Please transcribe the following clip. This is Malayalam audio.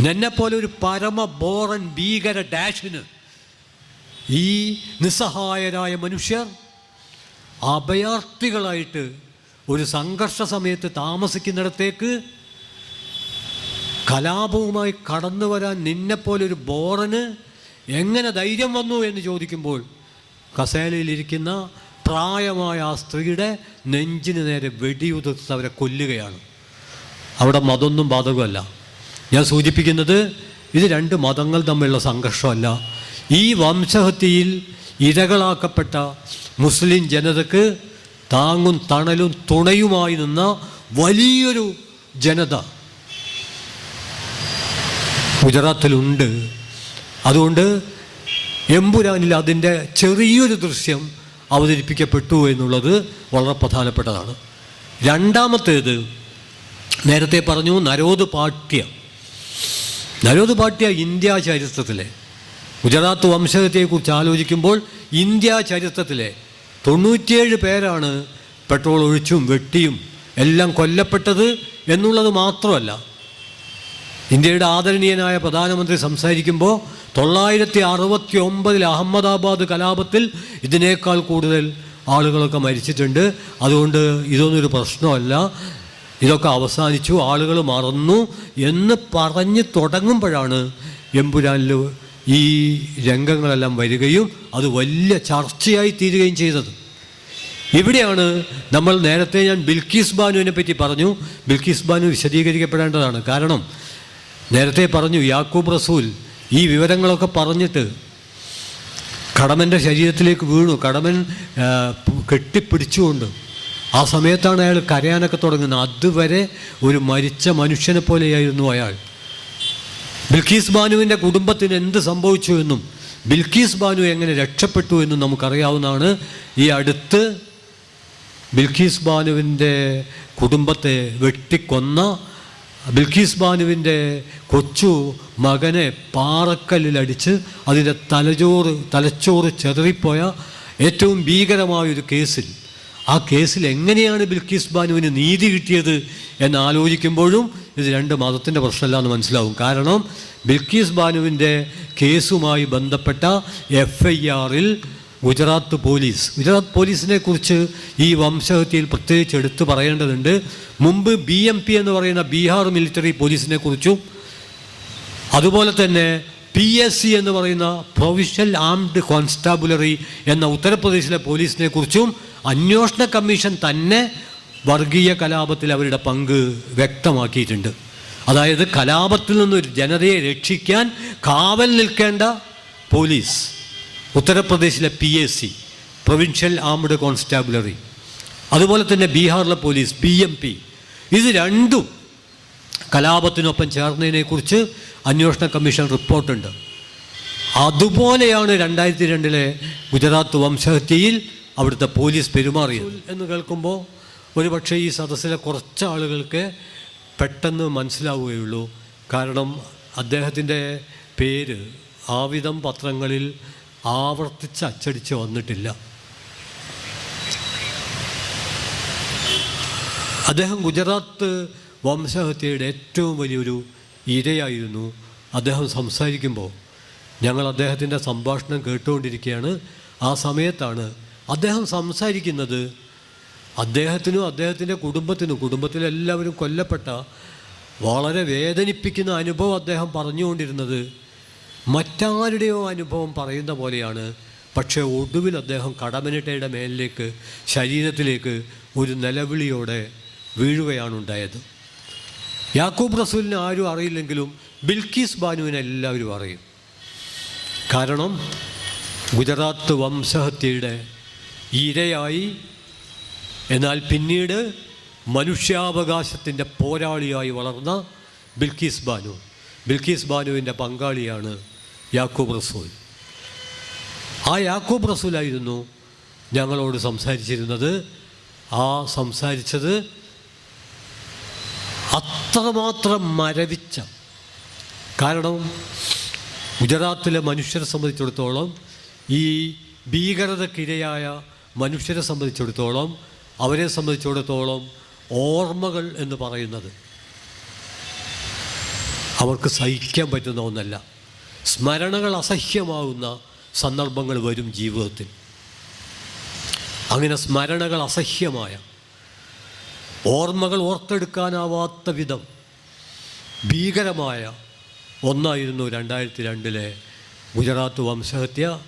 നിന്നെപ്പോലെ ഒരു പരമ ബോറൻ ഭീകര ഡാഷിന് ഈ നിസ്സഹായരായ മനുഷ്യർ അഭയാർത്ഥികളായിട്ട് ഒരു സംഘർഷ സമയത്ത് താമസിക്കുന്നിടത്തേക്ക് കലാപവുമായി കടന്നു വരാൻ നിന്നെപ്പോലെ ഒരു ബോറന് എങ്ങനെ ധൈര്യം വന്നു എന്ന് ചോദിക്കുമ്പോൾ കസേലയിലിരിക്കുന്ന പ്രായമായ ആ സ്ത്രീയുടെ നെഞ്ചിന് നേരെ വെടിയുതിർത്ത് അവരെ കൊല്ലുകയാണ്. അവിടെ മതൊന്നും ബാധകമല്ല. ഞാൻ സൂചിപ്പിക്കുന്നത് ഇത് രണ്ട് മതങ്ങൾ തമ്മിലുള്ള സംഘർഷമല്ല. ഈ വംശഹത്യയിൽ ഇരകളാക്കപ്പെട്ട മുസ്ലിം ജനതക്ക് താങ്ങും തണലും തുണയുമായി നിന്ന വലിയൊരു ജനത ഗുജറാത്തിലുണ്ട്. അതുകൊണ്ട് എമ്പുരാനിൽ അതിന്റെ ചെറിയൊരു ദൃശ്യം അവതരിപ്പിക്കപ്പെട്ടു എന്നുള്ളത് വളരെ പ്രധാനപ്പെട്ടതാണ്. രണ്ടാമത്തേത് നേരത്തെ പറഞ്ഞു നരോദ് പാട്യ നരോദ് പാട്യ ഇന്ത്യ ചരിത്രത്തിലെ ഗുജറാത്ത് വംശജത്തെക്കുറിച്ച് ആലോചിക്കുമ്പോൾ ഇന്ത്യ ചരിത്രത്തിലെ തൊണ്ണൂറ്റിയേഴ് പേരാണ് പെട്രോൾ ഒഴിച്ചും വെട്ടിയും എല്ലാം കൊല്ലപ്പെട്ടത് എന്നുള്ളത് മാത്രമല്ല. ഇന്ത്യയുടെ ആദരണീയനായ പ്രധാനമന്ത്രി സംസാരിക്കുമ്പോൾ തൊള്ളായിരത്തി അറുപത്തി ഒമ്പതിൽ അഹമ്മദാബാദ് കലാപത്തിൽ ഇതിനേക്കാൾ കൂടുതൽ ആളുകളൊക്കെ മരിച്ചിട്ടുണ്ട്. അതുകൊണ്ട് ഇതൊന്നൊരു പ്രശ്നമല്ല. ഇതൊക്കെ അവസാനിച്ചു ആളുകൾ മറന്നു എന്ന് പറഞ്ഞ് തുടങ്ങുമ്പോഴാണ് എമ്പുരാനിൽ ഈ രംഗങ്ങളെല്ലാം വരികയും അത് വലിയ ചർച്ചയായി തീരുകയും ചെയ്തത്. ഇവിടെയാണ് നമ്മൾ നേരത്തെ ഞാൻ ബിൽക്കീസ് ബാനുവിനെ പറ്റി പറഞ്ഞു. ബിൽക്കീസ് ബാനു വിശദീകരിക്കപ്പെടേണ്ടതാണ്. കാരണം നേരത്തെ പറഞ്ഞു യാക്കൂബ് റസൂൽ ഈ വിവരങ്ങളൊക്കെ പറഞ്ഞിട്ട് കടമന്റെ ശരീരത്തിലേക്ക് വീണു. കടമൻ കെട്ടിപ്പിടിച്ചുകൊണ്ട് ആ സമയത്താണ് അയാൾ കരയാനൊക്കെ തുടങ്ങുന്നത്. അതുവരെ ഒരു മരിച്ച മനുഷ്യനെ പോലെയായിരുന്നു അയാൾ. ബിൽക്കീസ് ബാനുവിന്റെ കുടുംബത്തിന് എന്ത് സംഭവിച്ചു എന്നും ബിൽക്കീസ് ബാനു എങ്ങനെ രക്ഷപ്പെട്ടു എന്നും നമുക്കറിയാവുന്നതാണ്. ഈ അടുത്ത് ബിൽക്കീസ് ബാനുവിന്റെ കുടുംബത്തെ വെട്ടിക്കൊന്ന ബിൽക്കീസ് ബാനുവിന്റെ കൊച്ചു മകനെ പാറക്കല്ലിലടിച്ച് അതിന്റെ തലചോറ് തലച്ചോറ് ചെറിപ്പോയ ഏറ്റവും ഭീകരമായൊരു കേസിൽ. ആ കേസിൽ എങ്ങനെയാണ് ബിൽക്കീസ് ബാനുവിന് നീതി കിട്ടിയത് എന്ന് ആലോചിക്കുമ്പോഴും ഇത് രണ്ട് മതത്തിന്റെ പ്രശ്നമല്ല എന്ന് മനസ്സിലാവും. കാരണം ബിൽക്കീസ് ബാനുവിന്റെ കേസുമായി ബന്ധപ്പെട്ട എഫ് ഐ ആറിൽ ഗുജറാത്ത് പോലീസ് ഗുജറാത്ത് പോലീസിനെ കുറിച്ച് ഈ വംശഹത്യയിൽ പ്രത്യേകിച്ച് എടുത്തു പറയേണ്ടതുണ്ട്. മുമ്പ് ബി എം പി എന്ന് പറയുന്ന ബീഹാർ മിലിറ്ററി പോലീസിനെ കുറിച്ചും അതുപോലെ തന്നെ പി എസ് സി എന്ന് പറയുന്ന പ്രൊവിഷണൽ ആംഡ് കോൺസ്റ്റാബുലറി എന്ന ഉത്തർപ്രദേശിലെ പോലീസിനെ കുറിച്ചും അന്വേഷണ കമ്മീഷൻ തന്നെ വർഗീയ കലാപത്തിൽ അവരുടെ പങ്ക് വ്യക്തമാക്കിയിട്ടുണ്ട്. അതായത് കലാപത്തിൽ നിന്നൊരു ജനതയെ രക്ഷിക്കാൻ കാവൽ നിൽക്കേണ്ട പോലീസ് ഉത്തർപ്രദേശിലെ P S C provincial armed constabulary അതുപോലെ തന്നെ ബീഹാറിലെ പോലീസ് ബി എം പി ഇത് രണ്ടും കലാപത്തിനൊപ്പം ചേർന്നതിനെക്കുറിച്ച് അന്വേഷണ കമ്മീഷൻ റിപ്പോർട്ടുണ്ട്. അതുപോലെയാണ് രണ്ടായിരത്തി രണ്ടിലെ ഗുജറാത്ത് വംശഹത്യയിൽ അവിടുത്തെ പോലീസ് പെരുമാറിയത്. എന്ന് കേൾക്കുമ്പോൾ ഒരുപക്ഷെ ഈ സദസ്സിലെ കുറച്ച് ആളുകൾക്ക് പെട്ടെന്ന് മനസ്സിലാവുകയുള്ളൂ. കാരണം അദ്ദേഹത്തിന്റെ പേര് ആവിധം പത്രങ്ങളിൽ ആവർത്തിച്ച് അച്ചടിച്ച് വന്നിട്ടില്ല. അദ്ദേഹം ഗുജറാത്ത് വംശഹത്യയുടെ ഏറ്റവും വലിയൊരു ഇരയായിരുന്നു. അദ്ദേഹം സംസാരിക്കുമ്പോൾ ഞങ്ങൾ അദ്ദേഹത്തിന്റെ സംഭാഷണം കേട്ടുകൊണ്ടിരിക്കുകയാണ്. ആ സമയത്താണ് അദ്ദേഹം സംസാരിക്കുന്നത് അദ്ദേഹത്തിനും അദ്ദേഹത്തിന്റെ കുടുംബത്തിനും കുടുംബത്തിലെല്ലാവരും കൊല്ലപ്പെട്ട വളരെ വേദനിപ്പിക്കുന്ന അനുഭവം അദ്ദേഹം പറഞ്ഞുകൊണ്ടിരുന്നത് മറ്റാരുടെയോ അനുഭവം പറയുന്ന പോലെയാണ്. പക്ഷേ ഒടുവിൽ അദ്ദേഹം കടമനിട്ടയുടെ മേലിലേക്ക് ശരീരത്തിലേക്ക് ഒരു നിലവിളിയോടെ വീഴുകയാണ് ഉണ്ടായത്. യാക്കൂബ് റസൂലിനെ ആരും അറിയില്ലെങ്കിലും ബിൽക്കീസ് ബാനുവിനെ എല്ലാവരും അറിയും. കാരണം ഗുജറാത്ത് വംശഹത്യയുടെ ഇരയായി. എന്നാൽ പിന്നീട് മനുഷ്യാവകാശത്തിന്റെ പോരാളിയായി വളർന്ന ബിൽക്കീസ് ബാനു. ബിൽക്കീസ് ബാനുവിന്റെ പങ്കാളിയാണ് യാക്കൂബ് റസൂൽ. ആ യാക്കൂബ് റസൂലായിരുന്നു ഞങ്ങളോട് സംസാരിച്ചിരുന്നത്. ആ സംസാരിച്ചത് അത്രമാത്രം മരവിച്ച കാരണം ഗുജറാത്തിലെ മനുഷ്യരെ സംബന്ധിച്ചിടത്തോളം ഈ ഭീകരതക്കിരയായ മനുഷ്യരെ സംബന്ധിച്ചിടത്തോളം അവരെ സംബന്ധിച്ചിടത്തോളം ഓർമ്മകൾ എന്ന് പറയുന്നത് അവർക്ക് സഹിക്കാൻ പറ്റുന്ന ഒന്നല്ല. സ്മരണകൾ അസഹ്യമാവുന്ന സന്ദർഭങ്ങൾ വരും ജീവിതത്തിൽ. അങ്ങനെ സ്മരണകൾ അസഹ്യമായ ഓർമ്മകൾ ഓർത്തെടുക്കാനാവാത്ത വിധം ഭീകരമായ ഒന്നായിരുന്നു രണ്ടായിരത്തി രണ്ടിലെ ഗുജറാത്ത് വംശഹത്യ.